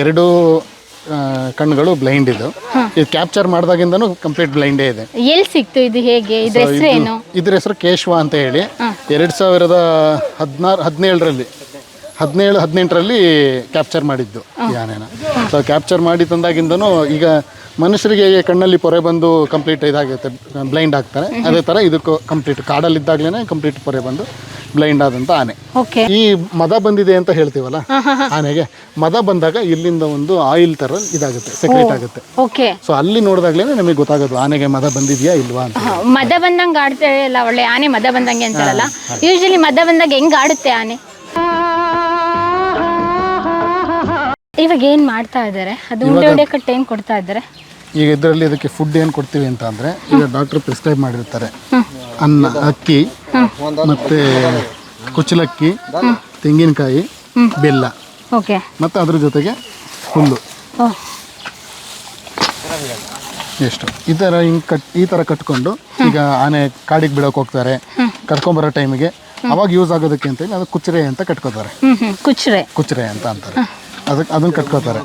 ಎರಡು ಕಣ್ಣುಗಳು ಬ್ಲೈಂಡ್ ಇದು. ಇದು ಕ್ಯಾಪ್ಚರ್ ಮಾಡಿದಾಗಿಂದನೂ ಕಂಪ್ಲೀಟ್ ಬ್ಲೈಂಡೇ ಇದೆ. ಎಲ್ಲಿ ಸಿಕ್ತು ಇದು ಹೇಗೆ? ಇದ್ರ ಹೆಸರು ಏನು? ಇದ್ರ ಹೆಸರು ಕೇಶವ ಅಂತ ಹೇಳಿ. ಎರಡು ಸಾವಿರದ ಹದಿನಾರು ಹದಿನೇಳರಲ್ಲಿ ಹದಿನೇಳು ಹದಿನೆಂಟರಲ್ಲಿ ಕ್ಯಾಪ್ಚರ್ ಮಾಡಿದ್ದು ಯಾನೇನ. ಸೊ ಕ್ಯಾಪ್ಚರ್ ಮಾಡಿ ತಂದಾಗಿಂದನೂ ಈಗ ಮನುಷ್ಯರಿಗೆ ಕಣ್ಣಲ್ಲಿ ಪೊರೆ ಬಂದು ಕಂಪ್ಲೀಟ್ ಇದಾಗುತ್ತೆ ಬ್ಲೈಂಡ್ ಆಗ್ತಾರೆ. ಅದೇ ಥರ ಇದಕ್ಕೂ ಕಂಪ್ಲೀಟ್ ಕಾಡಲ್ಲಿದ್ದಾಗಲೇ ಕಂಪ್ಲೀಟ್ ಪೊರೆ ಬಂದು ಬ್ಲೈಂಡ್ ಆದಂತ ಆನೆ. ಓಕೆ ಈ ಮದ ಬಂದಿದೆ ಅಂತ ಹೇಳ್ತೀವಲ್ಲ ಆನೆಗೆ ಮದ ಬಂದಾಗ ಇಲ್ಲಿಂದ ಒಂದು ಆಯಿಲ್ ತರ ಇದಾಗುತ್ತೆ ಸೆಕ್ರೆಟ್ ಆಗುತ್ತೆ. ಓಕೆ ಸೊ ಅಲ್ಲಿ ನೋಡಿದಾಗ್ಲೇ ನಮಗೆ ಗೊತ್ತಾಗೋದು ಆನೆಗೆ ಮದ ಬಂದಿದೆಯಾ ಇಲ್ವಾ ಅಂತ. ಮದ ಬಂದಂಗೆ ಆಡ್ತೇವೆ ಅಲ್ಲ ಒಳ್ಳೆ ಆನೆ ಮದ ಬಂದಂಗೆ ಅಂತಾರಲ್ಲ. ಯೂಶಲಿ ಮದ ಬಂದಾಗ ಹೆಂಗ್ ಆಡುತ್ತೆ ಆನೆ? ಇವಾಗ ಏನ್ ಮಾಡ್ತಾ ಇದ್ದಾರೆ? ಅದು ಉಂಡೆ ಉಂಡೆ ಕಟ್ಟೆ ಏನ್ ಕೊಡ್ತಾ ಇದ್ದಾರೆ? ಈಗ ಇದರಲ್ಲಿ ಇದಕ್ಕೆ ಫುಡ್ ಏನು ಕೊಡ್ತೀವಿ ಅಂತ ಅಂದರೆ ಈಗ ಡಾಕ್ಟರ್ ಪ್ರಿಸ್ಕ್ರೈಬ್ ಮಾಡಿರ್ತಾರೆ. ಅನ್ನ ಅಕ್ಕಿ ಮತ್ತು ಕುಚ್ಚಲಕ್ಕಿ ತೆಂಗಿನಕಾಯಿ ಬೆಲ್ಲ. ಓಕೆ. ಮತ್ತು ಅದ್ರ ಜೊತೆಗೆ ಹುಲ್ಲು. ಎಷ್ಟು? ಈ ಥರ ಹಿಂಗೆ ಕಟ್ ಈ ಥರ ಕಟ್ಕೊಂಡು ಈಗ ಆನೆ ಕಾಡಿಗೆ ಬಿಡೋಕೆ ಹೋಗ್ತಾರೆ ಕಟ್ಕೊಂಬರೋ ಟೈಮಿಗೆ. ಅವಾಗ ಯೂಸ್ ಆಗೋದಕ್ಕೆ ಅಂತೇಳಿ ಅದು ಕುಚ್ಚರೆ ಅಂತ ಕಟ್ಕೋತಾರೆ. ಕುಚ್ರೆ ಕುಚ್ಚರೆ. ಅಂತ ಅಂತಾರೆ. ಅದಕ್ಕೆ ಅದನ್ನ ಕಟ್ಕೋತಾರೆ.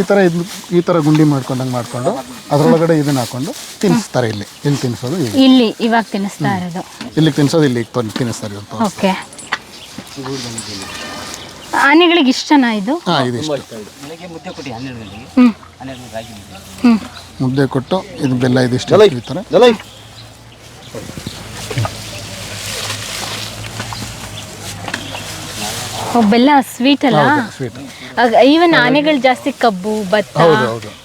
ಈ ಥರ ಇದ್ ಈ ಥರ ಗುಂಡಿ ಮಾಡ್ಕೊಂಡಂಗೆ ಮಾಡ್ಕೊಂಡು ಅದರೊಳಗಡೆ ಇದನ್ನ ಹಾಕೊಂಡು ತಿನ್ನಿಸ್ತಾರೆ ಇಲ್ಲಿ. ಇಲ್ಲಿ ತಿನ್ಸೋದು ಇಲ್ಲಿ. ಇವಾಗ ತಿನ್ನಿಸ್ತಾ ಇರೋದು. ಇಲ್ಲಿಗೆ ತಿನ್ನಿಸೋದು ಇಲ್ಲಿ ತಿನ್ನಿಸ್ತಾರೆ ಓಕೆ. ಆನೆಗಳಿಗೆ ಇಷ್ಟನಾ ಇದು? ಹಾಂ ಹ್ಮ್. ಮುದ್ದೆ. ಕೊಟ್ಟು ಇದು ಬೆಲ್ಲ ಇರ್ತಾರೆ. ಓ, ಬೆಲ್ಲ ಸ್ವೀಟ್ ಅಲ್ಲ? ಸ್ವೀಟ್ ಈವನ್ ಆನೆಗಳು ಜಾಸ್ತಿ ಕಬ್ಬು ಭತ್ತ.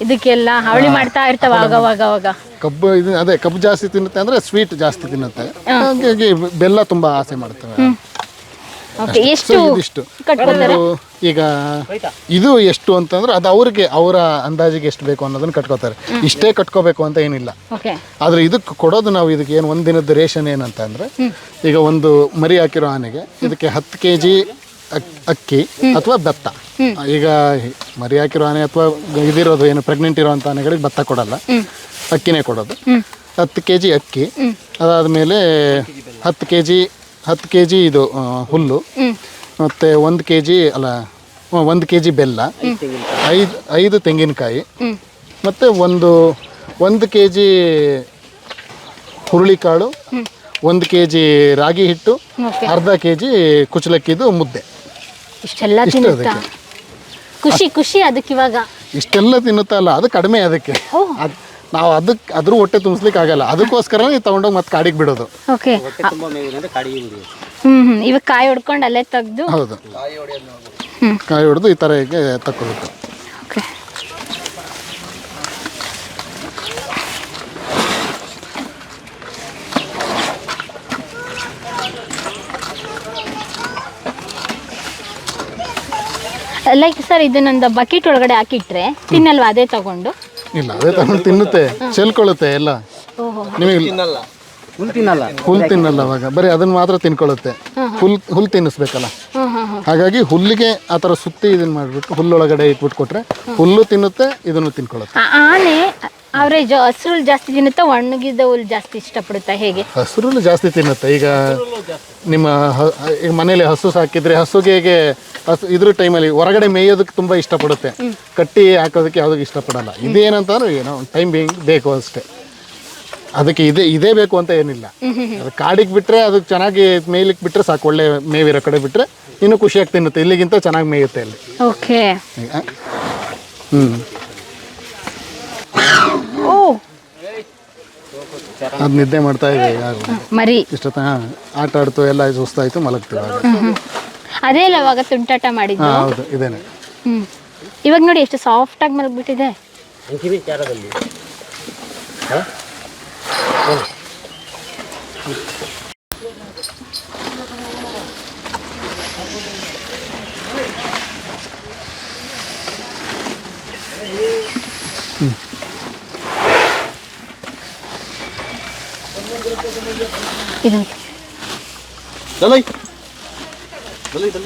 ಇದಕ್ಕೆಲ್ಲ ಹಾವಳಿ ಮಾಡ್ತಾ ಇರ್ತಾವ ಆಗವಾಗ ಅವಾಗ ಕಬ್ಬು ಇದು ಅದೇ ಕಬ್ಬು ಜಾಸ್ತಿ ತಿನ್ನುತ್ತೆ ಅಂದ್ರೆ ಸ್ವೀಟ್ ಜಾಸ್ತಿ ತಿನ್ನುತ್ತೆ. ಹಾಗಾಗಿ ಬೆಲ್ಲ ತುಂಬಾ ಆಸೆ ಮಾಡ್ತವೆ ಓಕೆ ಎಷ್ಟು ಸೊ ಇದಿಷ್ಟು. ಕಟ್ಕೊತಾರೆ ಒಂದು ಈಗ ಇದು ಎಷ್ಟು ಅಂತಂದ್ರೆ ಅದು ಅವ್ರಿಗೆ ಅವರ ಅಂದಾಜಿಗೆ ಎಷ್ಟು ಬೇಕು ಅನ್ನೋದನ್ನ ಕಟ್ಕೋತಾರೆ ಇಷ್ಟೇ ಕಟ್ಕೋಬೇಕು ಅಂತ ಏನಿಲ್ಲ. ಓಕೆ ಆದರೆ ಇದಕ್ಕೆ ಕೊಡೋದು ನಾವು ಇದಕ್ಕೆ ಏನು ಒಂದು ದಿನದ ರೇಷನ್ ಏನಂತ ಅಂದ್ರೆ ಈಗ ಒಂದು ಮರಿ ಹಾಕಿರೋ ಆನೆಗೆ ಇದಕ್ಕೆ ಹತ್ತು ಕೆ ಜಿ ಅಕ್ಕಿ ಅಥವಾ ಭತ್ತ. ಈಗ ಮರಿ ಹಾಕಿರೋ ಆನೆ ಅಥವಾ ಇದಿರೋದು ಏನು ಪ್ರೆಗ್ನೆಂಟ್ ಇರೋವಂಥ ಆನೆಗಳಿಗೆ ಭತ್ತ ಕೊಡಲ್ಲ. ಅಕ್ಕಿನೇ ಕೊಡೋದು. ಹತ್ತು ಕೆ ಜಿ ಅಕ್ಕಿ ಅದಾದಮೇಲೆ ಹತ್ತು ಕೆ ಜಿ ಹತ್ತು ಕೆ ಜಿ ಇದು ಆ, ಹುಲ್ಲು. ಮತ್ತು ಒಂದು ಕೆ ಜಿ ಅಲ್ಲ ಒಂದು ಕೆ ಜಿ ಬೆಲ್ಲ ಐದು ಐದು ತೆಂಗಿನಕಾಯಿ. ಮತ್ತು ಒಂದು ಒಂದು ಕೆ ಜಿ ಹುರುಳಿಕಾಳು ಒಂದು ಕೆ ಜಿ ರಾಗಿ ಹಿಟ್ಟು. ಓಕೆ. ಅರ್ಧ ಕೆ ಜಿ ಕುಚಲಕ್ಕಿದು ಮುದ್ದೆ. ಇಷ್ಟೆಲ್ಲ ಇಷ್ಟು ತಿನ್ನುತ್ತಾ? ಅದಕ್ಕೆ. ಖುಷಿ ಖುಷಿ ಅದಕ್ಕೆ ಇವಾಗ. ಇಷ್ಟೆಲ್ಲ ತಿನ್ನುತ್ತಲ್ಲ ಅದು ಕಡಿಮೆ ಅದಕ್ಕೆ. ಅದ್ ನಾವು ಅದಕ್ಕೆ ಅದ್ರ ಹೊಟ್ಟೆ ತುಂಬಿಸ್ಲಿಕ್ಕೆ ಆಗಲ್ಲ ಅದಕ್ಕೋಸ್ಕರ ತಗೊಂಡೋಗಿ ಮತ್ತೆ ಕಾಡಿಗೆ ಬಿಡೋದು. ಓಕೆ ಹ್ಮ್ ಹ್ಮ್. ಇವಾಗ ಕಾಯಿ ಹೊಡ್ಕೊಂಡು ಅಲ್ಲೇ ತೆಗ್ದು? ಹೌದು. ಹ್ಮ್. ಕಾಯಿ ಹೊಡೆದು ಈ ಥರ ಹೀಗೆ ತಕ್ಕೋಬೇಕು. ಓಕೆ ಲೈಕ್ ಸರ್ ಇದನ್ನೊಂದು ಬಕೆಟ್ ಒಳಗಡೆ ಹಾಕಿಟ್ರೆ ತಿನ್ನಲ್ವಾ? ಅದೇ ತಗೊಂಡು? ಇಲ್ಲ ಅದೇ ತಗೊಂಡು ತಿನ್ನುತ್ತೆ ಚೆಲ್ಕೊಳ್ಳುತ್ತೆ ಎಲ್ಲ. ಓಹೋ. ನಿಮಗೆ ಹುಲ್ ತಿನ್ನಲ್ಲ. ಹುಲ್ ತಿನ್ನಲ್ಲ. ಅವಾಗ ಬರೀ ಅದನ್ನ ಮಾತ್ರ ತಿನ್ಕೊಳ್ಳುತ್ತೆ. ಹುಲ್ ಹುಲ್ ತಿನ್ನಿಸ್ಬೇಕಲ್ಲ. ಹಾಗಾಗಿ ಹುಲ್ಲಿಗೆ ಆ ಥರ ಸುತ್ತಿ ಇದನ್ನ ಮಾಡ್ಬಿಟ್ಟು ಹುಲ್ಲೊಳಗಡೆ ಇಟ್ಬಿಟ್ಟು ಕೊಟ್ರೆ ಹುಲ್ಲು ತಿನ್ನುತ್ತೆ ಇದನ್ನು ತಿನ್ಕೊಳ್ಳುತ್ತೆ. ಆನೆ ಅವರೇಜ್ ಹಸಿರು ಜಾಸ್ತಿ ತಿನ್ನುತ್ತಾ ಒಣಗಿದ ಹುಲ್ ಜಾಸ್ತಿ ಇಷ್ಟಪಡುತ್ತಾ ಹೇಗೆ? ಹಸುರು ಜಾಸ್ತಿ ತಿನ್ನುತ್ತೆ? ಈಗ ನಿಮ್ಮ ಹ- ಈಗ ಮನೇಲಿ ಹಸು ಸಾಕಿದ್ರೆ ಹಸುಗೆ ಹೇಗೆ ಹಸು ಇದ್ರ ಟೈಮಲ್ಲಿ ಹೊರಗಡೆ ಮೇಯೋದಕ್ಕೆ ತುಂಬ ಇಷ್ಟಪಡುತ್ತೆ. ಕಟ್ಟಿ ಹಾಕೋದಕ್ಕೆ ಯಾವುದಕ್ಕೆ ಇಷ್ಟಪಡಲ್ಲ. ಇದೇನಂತಂದ್ರೆ ಏನೋ ಒಂದು ಟೈಮ್ ಬೇಕು ಅಷ್ಟೇ. ಅದಕ್ಕೆ ಇದೇ ಇದೇ ಬೇಕು ಅಂತ ಏನಿಲ್ಲ. ಅದು ಕಾಡಿಗೆ ಬಿಟ್ಟರೆ ಅದಕ್ಕೆ ಚೆನ್ನಾಗಿ ಮೇಯ್ಲಿಕ್ಕೆ ಬಿಟ್ಟರೆ ಸಾಕು. ಒಳ್ಳೆ ಮೇವಿರೋ ಕಡೆ ಬಿಟ್ಟರೆ ಇನ್ನೂ ಖುಷಿಯಾಗಿ ತಿನ್ನುತ್ತೆ. ಇಲ್ಲಿಗಿಂತ ಚೆನ್ನಾಗಿ ಮೇಯುತ್ತೆ ಅಲ್ಲಿ. ಓಕೆ ಹ್ಞೂ ಅದು ನಿದ್ದೆ ಮಾಡ್ತಾ ಇದೆ ಮರಿ. ಇಷ್ಟೊತ್ತ? ಆಟ ಆಡ್ತು ಎಲ್ಲ ಸುಸ್ತಾಯ್ತು ಮಲಗ್ತೀವಿ ಆಗ ಅದೇ ಇಲ್ಲ ಅವಾಗ ತುಂಟಾಟ ಮಾಡಿದ್ದು. ಹಾಂ ಹೌದು ಇದೇನೆ. ಹ್ಮ್. ಇವಾಗ ನೋಡಿ ಎಷ್ಟು ಸಾಫ್ಟ್ ಆಗಿ ಮಲಗ್ಬಿಟ್ಟಿದೆ. 嗯。走嘞，走嘞，走嘞。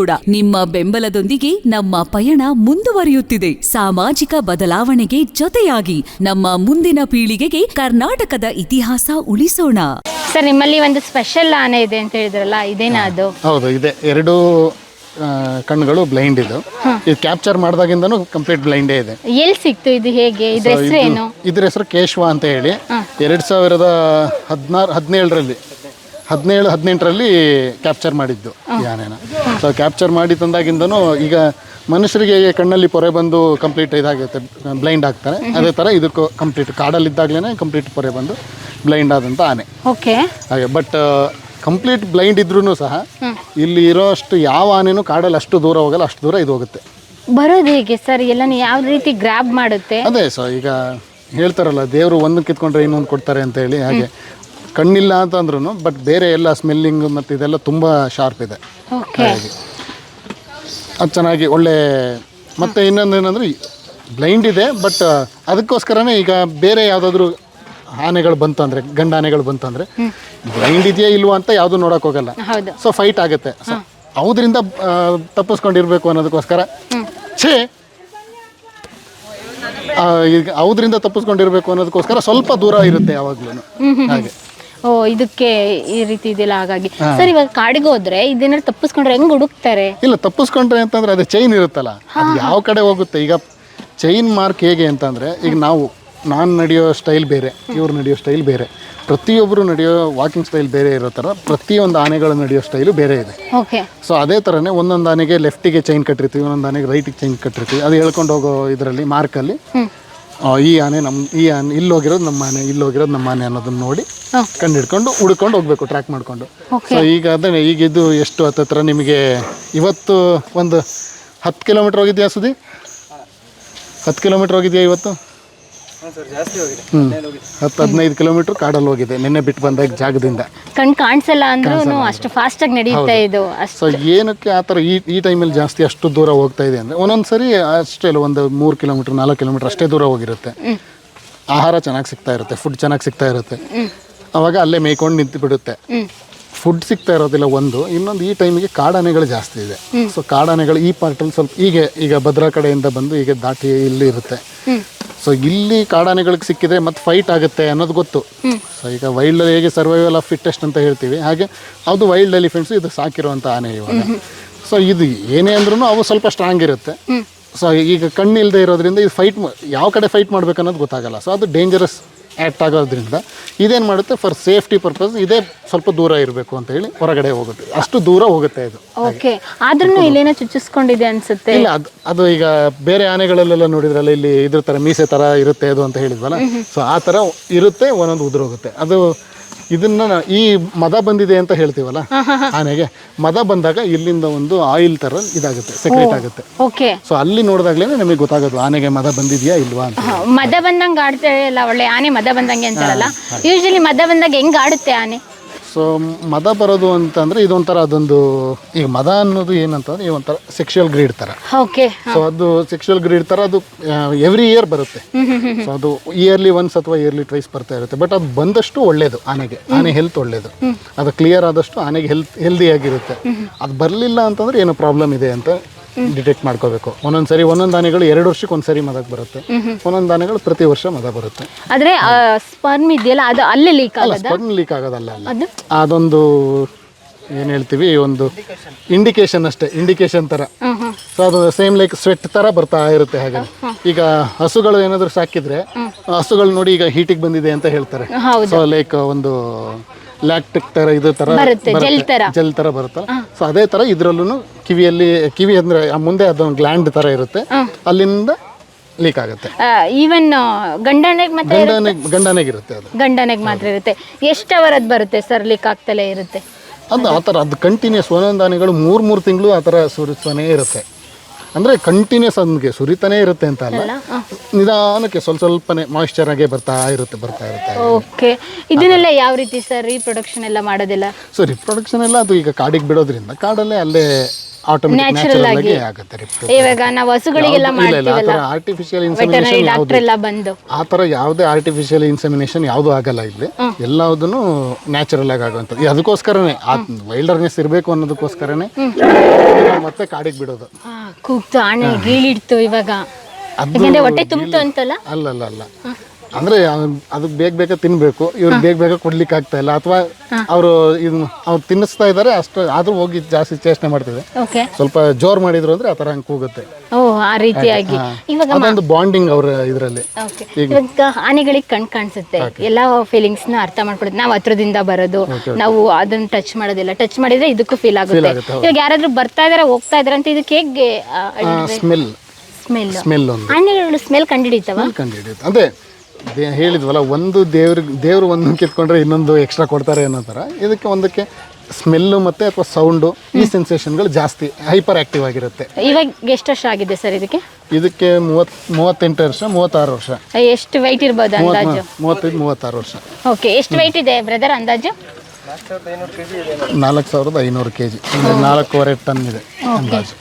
ಕೂಡ ನಿಮ್ಮ ಬೆಂಬಲದೊಂದಿಗೆ ನಮ್ಮ ಪಯಣ ಮುಂದುವರಿಯುತ್ತಿದೆ. ಸಾಮಾಜಿಕ ಬದಲಾವಣೆಗೆ ಜೊತೆಯಾಗಿ ನಮ್ಮ ಮುಂದಿನ ಪೀಳಿಗೆಗೆ ಕರ್ನಾಟಕದ ಇತಿಹಾಸ ಉಳಿಸೋಣ. ಸರ್ ನಿಮ್ಮಲ್ಲಿ ಒಂದು ಸ್ಪೆಷಲ್ ಆನೆ ಇದೆ ಅಂತ ಹೇಳಿದ್ರಲ್ಲ ಇದೇನಾ ಅದು? ಹೌದು ಇದೆ. ಎರಡು ಆ, ಕಣ್ಣುಗಳು ಬ್ಲೈಂಡ್ ಇದು. ಇದು ಕ್ಯಾಪ್ಚರ್ ಮಾಡಿದಾಗಿಂದನೂ ಕಂಪ್ಲೀಟ್ ಬ್ಲೈಂಡೇ ಇದೆ. ಎಲ್ಲಿ ಸಿಕ್ತು ಇದು ಹೇಗೆ? ಇದ್ರ So, ಹೆಸರು ಏನು? ಇದ್ರ ಹೆಸರು ಕೇಶವ ಅಂತ ಹೇಳಿ. ಎರಡ್ ಸಾವಿರದ ಹದಿನಾರು ಹದಿನೇಳರಲ್ಲಿ. ಹದಿನೇಳು ಹದಿನೆಂಟರಲ್ಲಿ ಕ್ಯಾಪ್ಚರ್ ಮಾಡಿದ್ದು ಈ ಆನೆನ ಸೊ ಕ್ಯಾಪ್ಚರ್ ಮಾಡಿ ತಂದಾಗಿಂದನೂ ಈಗ ಮನುಷ್ಯರಿಗೆ ಕಣ್ಣಲ್ಲಿ ಪೊರೆ ಬಂದು ಕಂಪ್ಲೀಟ್ ಇದಾಗುತ್ತೆ ಬ್ಲೈಂಡ್ ಆಗ್ತಾರೆ. ಅದೇ ಥರ ಇದಕ್ಕೂ ಕಂಪ್ಲೀಟ್ ಕಾಡಲ್ಲಿದ್ದಾಗಲೇ ಕಂಪ್ಲೀಟ್ ಪೊರೆ ಬಂದು ಬ್ಲೈಂಡ್ ಆದಂಥ ಆನೆ. ಓಕೆ. ಹಾಗೆ ಬಟ್ ಕಂಪ್ಲೀಟ್ ಬ್ಲೈಂಡ್ ಇದ್ರೂ ಸಹ ಇಲ್ಲಿ ಇರೋಷ್ಟು ಯಾವ ಆನೆನೂ ಕಾಡಲ್ಲಿ ಅಷ್ಟು ದೂರ ಹೋಗಲ್ಲ ಅಷ್ಟು ದೂರ ಇದು ಹೋಗುತ್ತೆ. ಬರೋದು ಹೇಗೆ ಸರ್? ಎಲ್ಲ ಯಾವ ರೀತಿ ಗ್ರಾಬ್ ಮಾಡುತ್ತೆ? ಅದೇ ಸೊ ಈಗ ಹೇಳ್ತಾರಲ್ಲ ದೇವರು ಒಂದು ಕಿತ್ಕೊಂಡ್ರೆ ಇನ್ನೊಂದು ಕೊಡ್ತಾರೆ ಅಂತ ಹೇಳಿ. ಹಾಗೆ ಕಣ್ಣಿಲ್ಲ ಅಂತ ಅಂದ್ರೂ ಬಟ್ ಬೇರೆ ಎಲ್ಲ ಸ್ಮೆಲ್ಲಿಂಗ್ ಮತ್ತು ಇದೆಲ್ಲ ತುಂಬ ಶಾರ್ಪ್ ಇದೆ. ಓಕೆ ಅದು ಚೆನ್ನಾಗಿ ಒಳ್ಳೆ ಮತ್ತು ಇನ್ನೊಂದು ಏನಂದರೆ ಬ್ಲೈಂಡ್ ಇದೆ ಬಟ್ ಅದಕ್ಕೋಸ್ಕರನೇ ಈಗ ಬೇರೆ ಯಾವುದಾದ್ರೂ ಆನೆಗಳು ಬಂತು ಅಂದರೆ ಗಂಡ ಆನೆಗಳು ಬಂತು ಅಂದರೆ ಬ್ಲೈಂಡ್ ಇದೆಯಾ ಇಲ್ವಾ ಅಂತ ಯಾವುದು ನೋಡೋಕೆ ಹೋಗಲ್ಲ. ಹೌದು. ಸೊ ಫೈಟ್ ಆಗುತ್ತೆ. ಸೊ ಅವರಿಂದ ತಪ್ಪಿಸ್ಕೊಂಡಿರ್ಬೇಕು ಅನ್ನೋದಕ್ಕೋಸ್ಕರ ಛೇ ಆ, ಈಗ ಅವರಿಂದ ತಪ್ಪಿಸ್ಕೊಂಡಿರ್ಬೇಕು ಅನ್ನೋದಕ್ಕೋಸ್ಕರ ಸ್ವಲ್ಪ ದೂರ ಇರುತ್ತೆ ಯಾವಾಗ್ಲೂ ಹಾಗೆ. ಓ ಇದಕ್ಕೆ ಈ ರೀತಿ ಇದೆಲ್ಲ ಹಾಗಾಗಿ. ಸರ್ ಇವಾಗ ಕಾಡಿಗೆ ಹೋದ್ರೆ ಇದನ್ನ ತಪ್ಪಿಸ್ಕೊಂಡ್ರೆ ಹೆಂಗ್ ಹುಡುಕ್ತಾರೆ? ಇಲ್ಲ ತಪ್ಪಿಸ್ಕೊಂಡ್ರೆ ಅಂತಂದ್ರೆ ಅದೇ ಚೈನ್ ಇರುತ್ತಲ್ಲ ಅದು ಯಾವ ಕಡೆ ಹೋಗುತ್ತೆ? ಈಗ ಚೈನ್ ಮಾರ್ಕ್ ಹೇಗೆ ಅಂತಂದ್ರೆ ಈಗ ನಾವು ನಾನು ನಡೆಯೋ ಸ್ಟೈಲ್ ಬೇರೆ ಇವ್ರು ನಡೆಯೋ ಸ್ಟೈಲ್ ಬೇರೆ ಪ್ರತಿಯೊಬ್ಬರು ನಡೆಯೋ ವಾಕಿಂಗ್ ಸ್ಟೈಲ್ ಬೇರೆ ಇರೋ ಥರ ಪ್ರತಿಯೊಂದು ಆನೆಗಳು ನಡೆಯೋ ಸ್ಟೈಲು ಬೇರೆ ಇದೆ. ಓಕೆ. ಸೊ ಅದೇ ಥರನೇ ಒಂದೊಂದು ಆನೆಗೆ ಲೆಫ್ಟಿಗೆ ಚೈನ್ ಕಟ್ಟಿರ್ತೀವಿ ಒಂದೊಂದು ಆನೆಗೆ ರೈಟಿಗೆ ಚೈನ್ ಕಟ್ಟಿರ್ತೀವಿ ಅದು ಹೇಳ್ಕೊಂಡು ಹೋಗೋ ಇದರಲ್ಲಿ ಮಾರ್ಕಲ್ಲಿ ಈ ಆನೆ ನಮ್ಮ ಈ ಆನೆ ಇಲ್ಲಿ ಹೋಗಿರೋದು ನಮ್ಮ ಆನೆ ಇಲ್ಲಿ ಹೋಗಿರೋದು ನಮ್ಮ ಆನೆ ಅನ್ನೋದನ್ನ ನೋಡಿ. ಕಂಡು ಹಿಡ್ಕೊಂಡು ಹುಡ್ಕೊಂಡು ಹೋಗ್ಬೇಕು ಟ್ರ್ಯಾಕ್ ಮಾಡಿಕೊಂಡು. ಸೊ ಈಗ ಅದನ್ನ ಈಗ ಇದು ಎಷ್ಟು ಹತ್ತತ್ರ ನಿಮಗೆ ಇವತ್ತು ಒಂದು ಹತ್ತು ಕಿಲೋಮೀಟ್ರ್ ಹೋಗಿದ್ಯಾ ಸುದಿ ಹತ್ತು ಕಿಲೋಮೀಟ್ರ್ ಹೋಗಿದ್ಯಾ ಇವತ್ತು? ಹ್ಞೂ ಹತ್ತು ಹದಿನೈದು ಕಿಲೋಮೀಟ್ರ್ ಕಾಡಲ್ಲಿ ಹೋಗಿದೆ ನಿನ್ನೆ ಬಿಟ್ಟು ಬಂದಾಗ ಜಾಗದಿಂದ. ಕಣ್ ಕಾಣಿಸಲ್ಲ ಅಂದ್ರೂ ಅಷ್ಟು ಫಾಸ್ಟ್ ಆಗಿ ನಡೆಯುತ್ತೆ ಇದು. ಸೊ ಏನಕ್ಕೆ ಆ ಥರ ಈ ಈ ಟೈಮಲ್ಲಿ ಜಾಸ್ತಿ ಅಷ್ಟು ದೂರ ಹೋಗ್ತಾ ಇದೆ ಅಂದರೆ ಒಂದೊಂದು ಸರಿ ಅಷ್ಟೇ ಅಲ್ಲ ಒಂದು ಮೂರು ಕಿಲೋಮೀಟರ್ ನಾಲ್ಕು ಕಿಲೋಮೀಟರ್ ಅಷ್ಟೇ ದೂರ ಹೋಗಿರುತ್ತೆ. ಆಹಾರ ಚೆನ್ನಾಗಿ ಸಿಗ್ತಾ ಇರುತ್ತೆ ಫುಡ್ ಚೆನ್ನಾಗಿ ಸಿಗ್ತಾ ಇರುತ್ತೆ. ಅವಾಗ ಅಲ್ಲೇ ಮೇಯ್ಕೊಂಡು ನಿಂತು ಬಿಡುತ್ತೆ. ಫುಡ್ ಸಿಗ್ತಾ ಇರೋದಿಲ್ಲ ಒಂದು ಇನ್ನೊಂದು ಈ ಟೈಮಿಗೆ ಕಾಡಾನೆಗಳು ಜಾಸ್ತಿ ಇದೆ. ಸೊ ಕಾಡಾನೆಗಳು ಈ ಪಾರ್ಟಲ್ಲಿ ಸ್ವಲ್ಪ ಹೀಗೆ ಈಗ ಭದ್ರಾ ಕಡೆಯಿಂದ ಬಂದು ಈಗ ದಾಟಿ ಇಲ್ಲಿ ಇರುತ್ತೆ. ಸೊ ಇಲ್ಲಿ ಕಾಡಾನೆಗಳಿಗೆ ಸಿಕ್ಕಿದ್ರೆ ಮತ್ತೆ ಫೈಟ್ ಆಗುತ್ತೆ ಅನ್ನೋದು ಗೊತ್ತು. ಸೊ ಈಗ ವೈಲ್ಡ್ ಹೇಗೆ ಸರ್ವೈವಲ್ ಆಫ್ ಫಿಟ್ಟೆಸ್ಟ್ ಅಂತ ಹೇಳ್ತೀವಿ. ಹಾಗೆ ಅದು ವೈಲ್ಡ್ ಎಲಿಫೆಂಟ್ಸ್ ಇದು ಸಾಕಿರುವಂಥ ಆನೆ ಇವಾಗ. ಸೊ ಇದು ಏನೇ ಅಂದ್ರೂ ಅವು ಸ್ವಲ್ಪ ಸ್ಟ್ರಾಂಗ್ ಇರುತ್ತೆ. ಸೊ ಈಗ ಕಣ್ಣಿಲ್ಲದೆ ಇರೋದ್ರಿಂದ ಇದು ಫೈಟ್ ಯಾವ ಕಡೆ ಫೈಟ್ ಮಾಡ್ಬೇಕು ಅನ್ನೋದು ಗೊತ್ತಾಗಲ್ಲ. ಸೊ ಅದು ಡೇಂಜರಸ್ ಆ್ಯಕ್ಟ್ ಆಗೋದ್ರಿಂದ ಇದೇನು ಮಾಡುತ್ತೆ? ಫಾರ್ ಸೇಫ್ಟಿ ಪರ್ಪಸ್ ಇದೇ ಸ್ವಲ್ಪ ದೂರ ಇರಬೇಕು ಅಂತ ಹೇಳಿ ಹೊರಗಡೆ ಹೋಗುತ್ತೆ. ಅಷ್ಟು ದೂರ ಹೋಗುತ್ತೆ ಇದು. ಓಕೆ ಆದ್ರೂ ಇಲ್ಲೇನೋ ಚುಚ್ಚಿಸ್ಕೊಂಡಿದೆ ಅನ್ಸುತ್ತೆ. ಇಲ್ಲ ಅದು ಅದು ಈಗ ಬೇರೆ ಆನೆಗಳಲ್ಲೆಲ್ಲ ನೋಡಿದ್ರಲ್ಲ ಇಲ್ಲಿ ಇದ್ರ ಥರ ಮೀಸೆ ಥರ ಇರುತ್ತೆ ಅದು ಅಂತ ಹೇಳಿದ್ವಲ್ಲ? ಸೊ ಆ ಥರ ಇರುತ್ತೆ ಒಂದೊಂದು ಉದುರೋಗುತ್ತೆ. ಅದು ಇದನ್ನ ಈ ಮದ ಬಂದಿದೆ ಅಂತ ಹೇಳ್ತೀವಲ್ಲ? ಆನೆಗೆ ಮದ ಬಂದಾಗ ಇಲ್ಲಿಂದ ಒಂದು ಆಯಿಲ್ ತರ ಇದಾಗುತ್ತೆ ಸೆಕ್ರೆಟ್ ಆಗುತ್ತೆ. ಓಕೆ. ಸೊ ಅಲ್ಲಿ ನೋಡಿದಾಗ್ಲೇ ನಮಗೆ ಗೊತ್ತಾಗೋದು ಆನೆಗೆ ಮದ ಬಂದಿದೆಯಾ ಇಲ್ವಾ ಅಂತ. ಮದ ಬಂದಂಗೆ ಆಡ್ತೇವೆ ಅಲ್ಲ ಒಳ್ಳೆ ಆನೆ ಮದ ಬಂದಂಗೆ ಅಂತಾರಲ್ಲ. ಯೂಶಲಿ ಮದ ಬಂದಾಗ ಹೆಂಗ್ ಆಡುತ್ತೆ ಆನೆ? ಸೊ ಮದ ಬರೋದು ಅಂತಂದ್ರೆ ಇದೊಂಥರ ಅದೊಂದು ಈಗ ಮದ ಅನ್ನೋದು ಏನಂತಂದ್ರೆ ಈ ಒಂಥರ ಸೆಕ್ಷುವಲ್ ಗ್ರೀಡ್ ಥರ. ಓಕೆ ಸೊ ಅದು ಸೆಕ್ಷುವಲ್ ಗ್ರೀಡ್ ಥರ ಅದು ಎವ್ರಿ ಇಯರ್ ಬರುತ್ತೆ. ಸೊ ಅದು ಇಯರ್ಲಿ ಒನ್ಸ್ ಅಥವಾ ಇಯರ್ಲಿ ಟ್ವೈಸ್ ಬರ್ತಾ ಇರುತ್ತೆ. ಬಟ್ ಅದು ಬಂದಷ್ಟು ಒಳ್ಳೇದು ಆನೆಗೆ. ಆನೆ ಹೆಲ್ತ್ ಒಳ್ಳೇದು. ಅದು ಕ್ಲಿಯರ್ ಆದಷ್ಟು ಆನೆಗೆ ಹೆಲ್ತ್ ಹೆಲ್ದಿ ಆಗಿರುತ್ತೆ. ಅದು ಬರಲಿಲ್ಲ ಅಂತಂದ್ರೆ ಏನೋ ಪ್ರಾಬ್ಲಮ್ ಇದೆ ಅಂತ ಡಿಟೆಕ್ಟ್ ಮಾಡ್ಕೋಬೇಕು. ಒಂದೊಂದು ಸರಿ ಒಂದೊಂದು ಆನೆಗಳು ಎರಡು ವರ್ಷಕ್ಕೆ ಒಂದ್ಸರಿ ಮದಕ್ ಬರುತ್ತೆ. ಒಂದೊಂದು ಆನೆಗಳು ಪ್ರತಿ ವರ್ಷ ಮದ ಬರುತ್ತೆ. ಆದ್ರೆ ಸ್ಪರ್ಮ್ ಇದೆಯಲ್ಲ ಅದು ಅಲ್ಲೇ ಲೀಕ್ ಅಲ್ಲ ಸ್ಪರ್ಮ್ ಲೀಕ್ ಆಗೋದಲ್ಲ ಅಲ್ಲ ಅದೊಂದು ಏನು ಹೇಳ್ತೀವಿ ಒಂದು ಇಂಡಿಕೇಶನ್ ಅಷ್ಟೇ ಇಂಡಿಕೇಶನ್ ಥರ ಸೊ ಅದು ಸೇಮ್ ಲೈಕ್ ಸ್ವೆಟ್ ಥರ ಬರ್ತಾ ಇರುತ್ತೆ ಹಾಗೆ. ಈಗ ಹಸುಗಳು ಏನಾದರೂ ಸಾಕಿದ್ರೆ ಹಸುಗಳು ನೋಡಿ ಈಗ ಹೀಟಿಗೆ ಬಂದಿದೆ ಅಂತ ಹೇಳ್ತಾರೆ. ಸೊ ಲೈಕ್ ಒಂದು ಲ್ಯಾಕ್ಟಿಕ್ ತರ ಇದು ತರ ಬರುತ್ತೆ, gel ತರ. ಜೆಲ್ ತರ ಬರುತ್ತಲ್ಲ. ಸೊ ಅದೇ ತರ ಇದ್ರಲ್ಲೂ ಕಿವಿಯಲ್ಲಿ ಕಿವಿ ಅಂದರೆ ಮುಂದೆ ಅದೊಂದು ಗ್ಲ್ಯಾಂಡ್ ತರ ಇರುತ್ತೆ. ಅಲ್ಲಿಂದ ಲೀಕ್ ಆಗುತ್ತೆ. ಈವನ್ ಗಂಡನಿಗೆ ಮಾತ್ರ ಗಂಡನಿಗೆ ಇರುತ್ತೆ ಅದು. ಗಂಡನಿಗೆ ಮಾತ್ರ ಇರುತ್ತೆ. ಎಷ್ಟು ಅವರ್ ಅದು ಬರುತ್ತೆ ಸರ್ ಲೀಕ್ ಆಗ್ತಲೇ ಇರುತ್ತೆ? ಅದು ಆ ಥರ ಅದು ಕಂಟಿನ್ಯೂಸ್ ಒಂದೊಂದು ಆನೆಗಳು ಮೂರು ಮೂರು ತಿಂಗಳು ಆ ಥರ ಸುರಿಸ್ತಾನೇ ಇರುತ್ತೆ. ಅಂದರೆ ಕಂಟಿನ್ಯೂಸ್ ಅದಕ್ಕೆ ಸುರಿತಾನೇ ಇರುತ್ತೆ ಅಂತ ಅಲ್ಲ? ನಿಧಾನಕ್ಕೆ ಸ್ವಲ್ಪ ಸ್ವಲ್ಪನೇ ಮಾಯಿಶ್ಚರ್ ಆಗೇ ಬರ್ತಾ ಇರುತ್ತೆ ಬರ್ತಾ ಇರುತ್ತೆ. ಓಕೆ. ಇದನ್ನೆಲ್ಲ ಯಾವ ರೀತಿ ಸರ್ ರೀಪ್ರೊಡಕ್ಷನ್ ಎಲ್ಲ ಮಾಡೋದಿಲ್ಲ? ಸೊ ರೀಪ್ರೊಡಕ್ಷನ್ ಎಲ್ಲ ಅದು ಈಗ ಕಾಡಿಗೆ ಬಿಡೋದ್ರಿಂದ ಕಾಡಲ್ಲೇ ಅಲ್ಲೇ ನ್ಯಾಚುರಲ್ ಆಗಿ. ಆಗಿ. ಆಗುತ್ತೆ. ಇವಾಗ ನಾವು ಹಸುಗಳಿಗೆಲ್ಲ ಆ ಮಾಡ್ತೀವಲ್ಲ? ಆರ್ಟಿಫಿಷಿಯಲ್ ಇನ್ಸೆಮಿನೇಷನ್ ಯಾವುದು ಡಾಕ್ಟರ್ ಎಲ್ಲ ಬಂದು. ಆ ಥರ ಯಾವುದೇ ಆರ್ಟಿಫಿಷಿಯಲ್ ಇನ್ಸೆಮಿನೇಷನ್ ಯಾವುದೂ ಆಗಲ್ಲ ಇಲ್ಲಿ. ಎಲ್ಲದನ್ನು ನ್ಯಾಚುರಲ್ ಆಗಿ ಆಗುವಂಥದ್ದು. ಅದಕ್ಕೋಸ್ಕರನೇ ಆ ವೈಲ್ಡರ್ನೆಸ್ ಇರಬೇಕು ಅನ್ನೋದಕ್ಕೋಸ್ಕರನೇ ಮತ್ತೆ ಕಾಡಿಗೆ ಬಿಡೋದು. ಕೂಗ್ತು ಆನೆ ಗೀಳಿಡ್ತು ಇವಾಗ. ಯಾಕಂದ್ರೆ ಹೊಟ್ಟೆ ತುಂಬ್ತು ಅಂತಲ್ಲ? ಅಲ್ಲ ಅಲ್ಲ ಅಲ್ಲ ಅಂದ್ರೆ ಅದು ಬೇಗ ಬೇಗ ತಿನ್ಬೇಕು. ಇವ್ರು ಬೇಗ ಬೇಗ ಕೊಡ್ಲಿಕ್ಕೆ ಆಗ್ತಾ ಇಲ್ಲ. ಅಥವಾ ಅವರು ಇದು ಅವ್ರು ತಿನ್ನಿಸ್ತಾ ಇದಾರೆ ಅಷ್ಟು ಆದ್ರೂ ಹೋಗಿ ಜಾಸ್ತಿ ಚೇಷ್ಟೆ ಮಾಡ್ತಿದೆ. ಓಕೆ ಸ್ವಲ್ಪ ಜೋರ್ ಮಾಡಿದ್ರು ಅಂದ್ರೆ ಆ ಥರ ಹಂಗೆ ಕೂಗುತ್ತೆ. ಓ ಆ ರೀತಿಯಾಗಿ. ಇವಾಗ ಅದೊಂದು ಬಾಂಡಿಂಗ್ ಅವ್ರ ಇದರಲ್ಲಿ. ಓಕೆ ಇವಾಗ ಆನೆಗಳಿಗೆ ಕಣ್ ಕಾಣಿಸುತ್ತೆ. ಎಲ್ಲಾ ಫೀಲಿಂಗ್ಸ್ನ ಅರ್ಥ ಮಾಡ್ಕೊಡುತ್ತೆ ನಾವು ಹತ್ರದಿಂದ ಬರೋದು. ನಾವು ಅದನ್ನ ಟಚ್ ಮಾಡೋದಿಲ್ಲ. ಟಚ್ ಮಾಡಿದ್ರೆ ಇದಕ್ಕೂ ಫೀಲ್ ಆಗುತ್ತೆ. ಇವಾಗ ಯಾರಾದ್ರೂ ಬರ್ತಾ ಇದಾರೆ ಹೋಗ್ತಾ ಇದಾರೆ ಅಂತ ಇದಕ್ಕೆ ಹೇಗೆ ಸ್ಮೆಲ್ ಸ್ಮೆಲ್ ಸ್ಮೆಲ್ ಆನೆಗಳು ಸ್ಮೆಲ್ ಕಂಡಿಡಿತಾವ ಕಂಡುಹಿಡಿಯುತ್ತೆ. ಅದೇ ದೇ ಹೇಳಿದ್ವಲ್ಲ ಒಂದು ದೇವ್ರಿಗೆ ದೇವರು ಒಂದು ಕಿತ್ಕೊಂಡ್ರೆ ಇನ್ನೊಂದು ಎಕ್ಸ್ಟ್ರಾ ಕೊಡ್ತಾರೆ ಅನ್ನೋ ಥರ. ಇದಕ್ಕೆ ಒಂದಕ್ಕೆ ಸ್ಮೆಲ್ಲು ಮತ್ತು ಅಥವಾ ಸೌಂಡು ಈ ಸೆನ್ಸೇಷನ್ಗಳು ಜಾಸ್ತಿ ಹೈಪರ್ ಆ್ಯಕ್ಟಿವ್ ಆಗಿರುತ್ತೆ. ಇವಾಗ ಎಷ್ಟು ವರ್ಷ ಆಗಿದೆ ಸರ್ ಇದಕ್ಕೆ? ಇದಕ್ಕೆ ಮೂವತ್ ಮೂವತ್ತೆಂಟು ವರ್ಷ ಮೂವತ್ತಾರು ವರ್ಷ. ಎಷ್ಟು ವೈಟ್ ಇರ್ಬೋದು ಅಂದಾಜು? ಮೂವತ್ತೈದು ಮೂವತ್ತಾರು ವರ್ಷ. ಓಕೆ ಎಷ್ಟು ವೈಟ್ ಇದೆ ಬ್ರದರ್ ಅಂದಾಜು? ನಾಲ್ಕು ಸಾವಿರದ ಐನೂರು ಕೆ ಜಿ ಅಂದರೆ ನಾಲ್ಕೂವರೆ ಟನ್ ಇದೆ ಅಂದಾಜು.